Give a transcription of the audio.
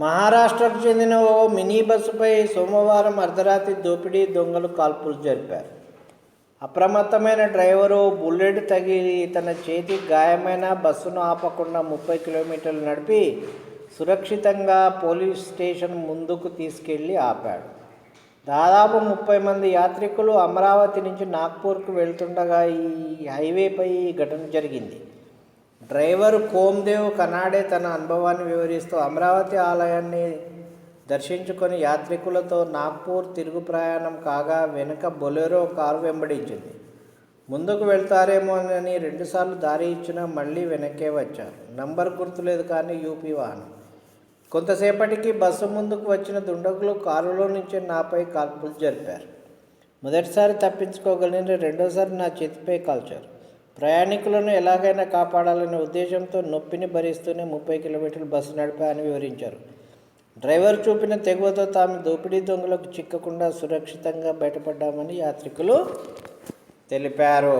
మహారాష్ట్రకు చెందిన ఓ మినీ బస్సుపై సోమవారం అర్ధరాత్రి దోపిడీ దొంగలు కాల్పులు జరిపారు. అప్రమత్తమైన డ్రైవరు బుల్లెట్ తగిలి తన చేతి గాయమైన బస్సును ఆపకుండా ముప్పై కిలోమీటర్లు నడిపి సురక్షితంగా పోలీస్ స్టేషన్ ముందుకు తీసుకెళ్ళి ఆపాడు. దాదాపు ముప్పై మంది యాత్రికులు అమరావతి నుంచి నాగ్పూర్కు వెళ్తుండగా ఈ హైవేపై ఈ ఘటన జరిగింది. డ్రైవర్ కోమ్దేవ్ కనాడే తన అనుభవాన్ని వివరిస్తూ అమరావతి ఆలయాన్ని దర్శించుకొని యాత్రికులతో నాగ్పూర్ తిరుగు ప్రయాణం కాగా వెనుక బొలెరో కారు వెంబడించింది. ముందుకు వెళ్తారేమోనని రెండుసార్లు దారి ఇచ్చినా మళ్ళీ వెనక్కే వచ్చారు. నంబర్ గుర్తులేదు కానీ యూపీ వాహనం. కొంతసేపటికి బస్సు ముందుకు వచ్చిన దుండగులు కారులో నుంచి నాపై కాల్పులు జరిపారు. మొదటిసారి తప్పించుకోగలిగిన రెండోసారి నా చేతిపై కాల్చారు. ప్రయాణికులను ఎలాగైనా కాపాడాలనే ఉద్దేశంతో నొప్పిని భరిస్తూనే ముప్పై కిలోమీటర్లు బస్సు నడిపాయని వివరించారు. డ్రైవర్ చూపిన తెగువతో తాము దోపిడీ దొంగలకు చిక్కకుండా సురక్షితంగా బయటపడ్డామని యాత్రికులు తెలిపారు.